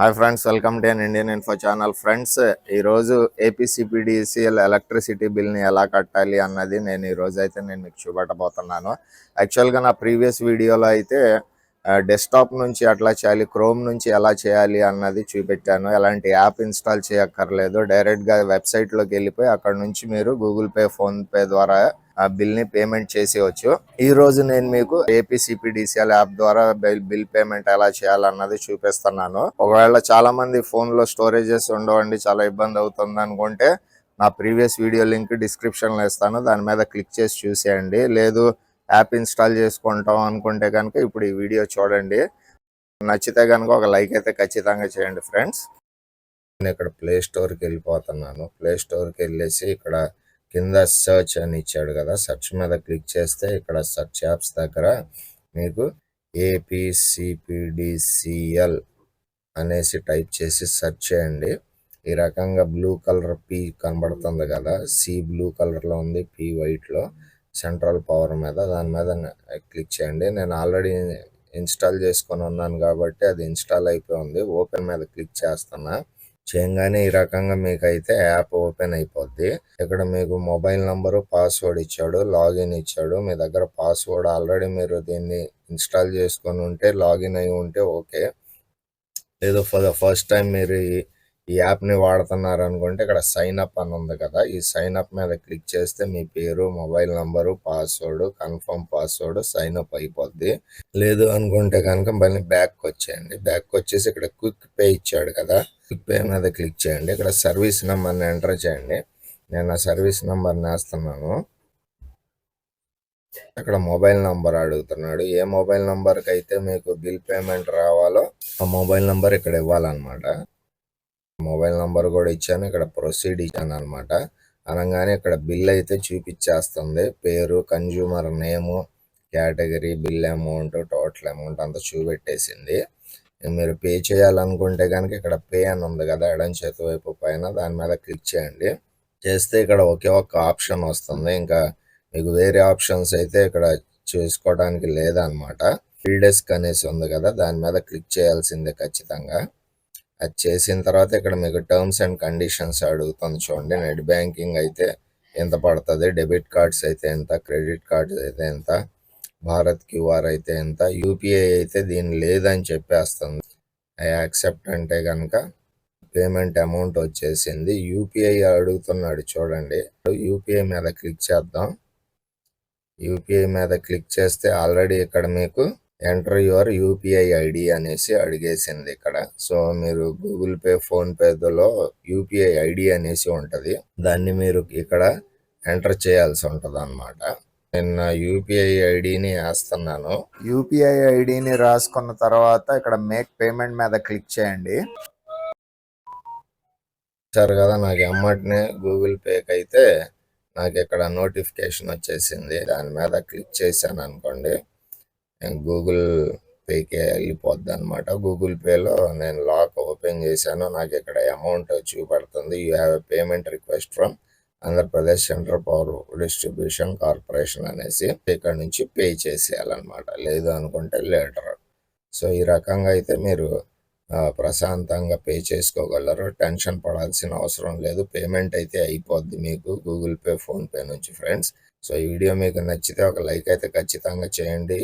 Hi friends welcome to an Indian info channel. Friends ఈరోజు APCPDCL electricity బిల్ని ఎలా కట్టాలి అన్నది నేను ఈరోజు అయితే నేను మీకు చూపెట్టబోతున్నాను. యాక్చువల్గా నా ప్రీవియస్ వీడియోలో అయితే డెస్క్టాప్ నుంచి అట్లా చేయాలి క్రోమ్ నుంచి ఎలా చేయాలి అన్నది చూపెట్టాను. ఎలాంటి యాప్ ఇన్స్టాల్ చేయక్కర్లేదు. డైరెక్ట్గా వెబ్సైట్లోకి వెళ్ళిపోయి అక్కడ నుంచి మీరు గూగుల్ పే ఫోన్పే ద్వారా ఆ బిల్ని పేమెంట్ చేసేయచ్చు. ఈ రోజు నేను మీకు ఏపీసీపీడీసీఎల్ యాప్ ద్వారా బిల్ బిల్ పేమెంట్ ఎలా చేయాలన్నది చూపిస్తున్నాను. ఒకవేళ చాలా మంది ఫోన్లో స్టోరేజెస్ ఉండవండి చాలా ఇబ్బంది అవుతుంది అనుకుంటే నా ప్రీవియస్ వీడియో లింక్ డిస్క్రిప్షన్లో ఇస్తాను. దాని మీద క్లిక్ చేసి చూసేయండి. లేదు యాప్ ఇన్స్టాల్ చేసుకుంటాం అనుకుంటే కనుక ఇప్పుడు ఈ వీడియో చూడండి. నచ్చితే కనుక ఒక లైక్ అయితే ఖచ్చితంగా చేయండి ఫ్రెండ్స్. నేను ఇక్కడ ప్లే స్టోర్కి వెళ్ళిపోతున్నాను. ప్లే స్టోర్కి వెళ్ళేసి ఇక్కడ కింద సెర్చ్ అని ఇచ్చాడు కదా సెర్చ్ మీద క్లిక్ చేస్తే ఇక్కడ సెర్చ్ యాప్స్ దగ్గర మీకు ఏపీసీపీడిసిఎల్ అనేసి టైప్ చేసి సెర్చ్ చేయండి. ఈ రకంగా బ్లూ కలర్ పి కనబడుతుంది కదా సి బ్లూ కలర్లో ఉంది పి వైట్లో. సెంట్రల్ పవర్ మీద దాని మీద క్లిక్ చేయండి. నేను ఆల్రెడీ ఇన్స్టాల్ చేసుకొని ఉన్నాను కాబట్టి అది ఇన్స్టాల్ అయిపోయి ఉంది. ఓపెన్ మీద క్లిక్ చేస్తున్నా. చేయగానే ఈ రకంగా మీకు అయితే యాప్ ఓపెన్ అయిపోద్ది. ఇక్కడ మీకు మొబైల్ నంబరు పాస్వర్డ్ ఇచ్చాడు లాగిన్ ఇచ్చాడు. మీ దగ్గర పాస్వర్డ్ ఆల్రెడీ మీరు దీన్ని ఇన్స్టాల్ చేసుకొని ఉంటే లాగిన్ అయి ఉంటే ఓకే. లేదు ఫర్ ద ఫస్ట్ టైం మీరు ఈ యాప్ని వాడుతున్నారు అనుకుంటే ఇక్కడ సైన్ అప్ అని ఉంది కదా. ఈ సైన్ అప్ మీద క్లిక్ చేస్తే మీ పేరు mobile number password confirm password sign up అయిపోద్ది. లేదు అనుకుంటే కనుక మళ్ళీ బ్యాక్ వచ్చేయండి. బ్యాక్ వచ్చేసి ఇక్కడ క్విక్ పే ఇచ్చాడు కదా. క్విక్ పే మీద క్లిక్ చేయండి. ఇక్కడ సర్వీస్ నెంబర్ని ఎంటర్ చేయండి. నేను ఆ సర్వీస్ నెంబర్ని వేస్తున్నాను ఇక్కడ మొబైల్ నంబర్ అడుగుతున్నాడు. ఏ మొబైల్ నంబర్కి అయితే మీకు బిల్ పేమెంట్ రావాలో ఆ మొబైల్ నంబర్ ఇక్కడ ఇవ్వాలన్నమాట. మొబైల్ నంబర్ కూడా ఇచ్చాను. ఇక్కడ ప్రొసీడ్ ఇచ్చాను అనమాట అనగానే ఇక్కడ బిల్ అయితే చూపించేస్తుంది పేరు consumer name category bill amount total amount అంతా చూపెట్టేసింది. మీరు పే చేయాలనుకుంటే కనుక ఇక్కడ పే అని ఉంది కదా ఎడం చేతి వైపు పైన దాని మీద క్లిక్ చేయండి. చేస్తే ఇక్కడ ఒకే ఒక్క ఆప్షన్ వస్తుంది. ఇంకా మీకు వేరే ఆప్షన్స్ అయితే ఇక్కడ చూసుకోవడానికి లేదనమాట ఫీల్డెస్క్ అనేసి ఉంది కదా దాని మీద క్లిక్ చేయాల్సిందే ఖచ్చితంగా. అది చేసిన తర్వాత ఇక్కడ మీకు టర్మ్స్ అండ్ కండిషన్స్ అడుగుతుంది చూడండి. నెట్ బ్యాంకింగ్ అయితే ఎంత పడుతుంది? డెబిట్ కార్డ్స్ అయితే ఎంత? క్రెడిట్ కార్డ్స్ అయితే ఎంత? భారత్ క్యూఆర్ అయితే ఎంత? యూపీఐ అయితే దీని లేదని చెప్పేస్తుంది. ఐ యాక్సెప్ట్ అంటే కనుక పేమెంట్ అమౌంట్ వచ్చేసింది. యూపీఐ అడుగుతున్నాడు చూడండి. యూపీఐ మీద క్లిక్ చేద్దాం. యూపీఐ మీద క్లిక్ చేస్తే ఆల్రెడీ ఇక్కడ మీకు ఎంటర్ యువర్ యూపీఐ ఐడి అనేసి అడిగేసింది ఇక్కడ. సో మీరు గూగుల్ పే ఫోన్ పేలో యూపీఐ ఐడి అనేసి ఉంటది. దాన్ని మీరు ఇక్కడ ఎంటర్ చేయాల్సి ఉంటది అనమాట నేను నా యూపీఐ ఐడిని వేస్తున్నాను. యూపీఐ ఐడిని రాసుకున్న తర్వాత ఇక్కడ మేక్ పేమెంట్ మీద క్లిక్ చేయండి. సార్ కదా నాకు ఎమ్మటినే గూగుల్ పేకి అయితే నాకు ఇక్కడ నోటిఫికేషన్ వచ్చేసింది. దాని మీద క్లిక్ చేశాను అనుకోండి. గూగుల్ పేకే వెళ్ళిపోద్ది అనమాట గూగుల్ పేలో నేను లాక్ ఓపెన్ చేశాను. నాకు ఇక్కడ అమౌంట్ చూపెడుతుంది. You have a payment request from Andhra Pradesh central power distribution corporation అనేసి ఇక్కడ నుంచి పే చేసేయాలన్నమాట. లేదు అనుకుంటే లేటర్. సో ఈ రకంగా అయితే మీరు ప్రశాంతంగా పే చేసుకోగలరు. టెన్షన్ పడాల్సిన అవసరం లేదు. పేమెంట్ అయితే అయిపోద్ది మీకు. గూగుల్ పే ఫోన్పే నుంచి ఫ్రెండ్స్. సో ఈ వీడియో మీకు నచ్చితే ఒక లైక్ అయితే ఖచ్చితంగా చేయండి.